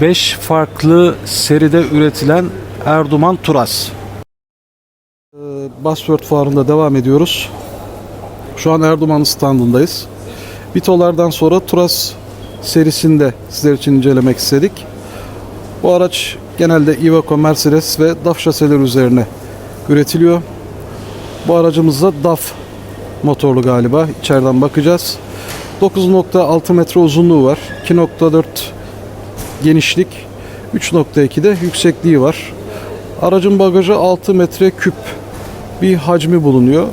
5 farklı seride üretilen Erduman Turas. Ee, Buzzword fuarında devam ediyoruz. Şu an Erduman standındayız. Bitolardan sonra Turas serisinde sizler için incelemek istedik. Bu araç genelde Iveco, Mercedes ve DAF şaseler üzerine üretiliyor. Bu aracımız da DAF motorlu galiba. İçeriden bakacağız. 9.6 metre uzunluğu var. 2.4 genişlik. 3.2 de yüksekliği var. Aracın bagajı 6 metre küp bir hacmi bulunuyor.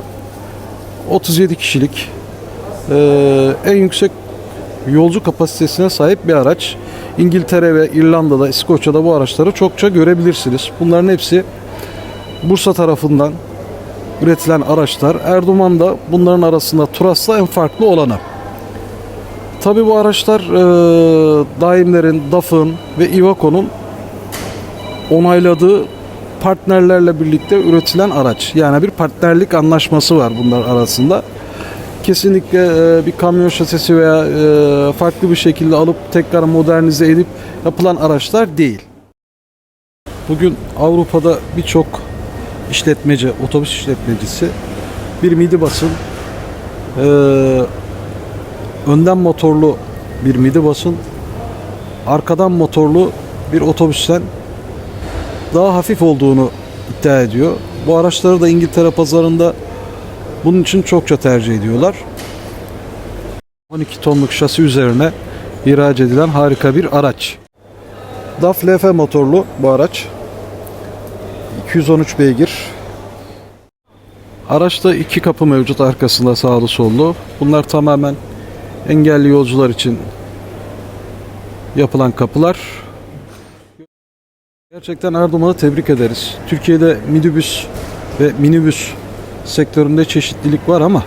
37 kişilik. Ee, en yüksek yolcu kapasitesine sahip bir araç. İngiltere ve İrlanda'da, İskoçya'da bu araçları çokça görebilirsiniz. Bunların hepsi Bursa tarafından üretilen araçlar. Erdoğan da bunların arasında Turas'la en farklı olanı. Tabi bu araçlar e, daimlerin, DAF'ın ve Iveco'nun onayladığı partnerlerle birlikte üretilen araç. Yani bir partnerlik anlaşması var bunlar arasında. Kesinlikle e, bir kamyon şasisi veya e, farklı bir şekilde alıp tekrar modernize edip yapılan araçlar değil. Bugün Avrupa'da birçok işletmeci, otobüs işletmecisi bir midibasın e, önden motorlu bir midibasın arkadan motorlu bir otobüsten daha hafif olduğunu iddia ediyor. Bu araçları da İngiltere pazarında bunun için çokça tercih ediyorlar. 12 tonluk şasi üzerine ihraç edilen harika bir araç. DAF LF motorlu bu araç. 213 beygir. Araçta iki kapı mevcut arkasında sağlı sollu. Bunlar tamamen engelli yolcular için yapılan kapılar. Gerçekten Erdoğan'ı tebrik ederiz. Türkiye'de minibüs ve minibüs sektöründe çeşitlilik var ama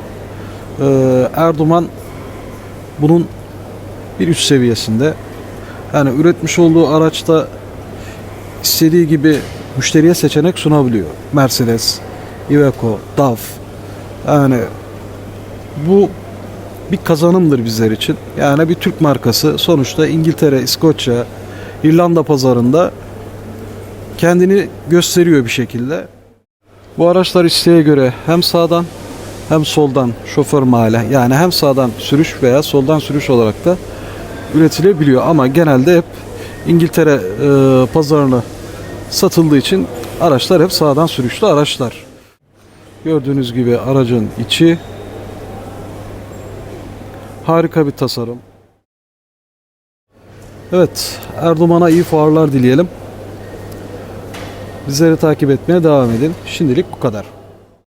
e, Erdoğan bunun bir üst seviyesinde. Yani üretmiş olduğu araçta istediği gibi müşteriye seçenek sunabiliyor. Mercedes, Iveco, DAF. Yani bu bir kazanımdır bizler için. Yani bir Türk markası sonuçta İngiltere, İskoçya, İrlanda pazarında kendini gösteriyor bir şekilde. Bu araçlar isteğe göre hem sağdan hem soldan şoför mahalle yani hem sağdan sürüş veya soldan sürüş olarak da üretilebiliyor ama genelde hep İngiltere e, pazarına satıldığı için araçlar hep sağdan sürüşlü araçlar. Gördüğünüz gibi aracın içi harika bir tasarım. Evet, Erdoğan'a iyi fuarlar dileyelim. Bizleri takip etmeye devam edin. Şimdilik bu kadar.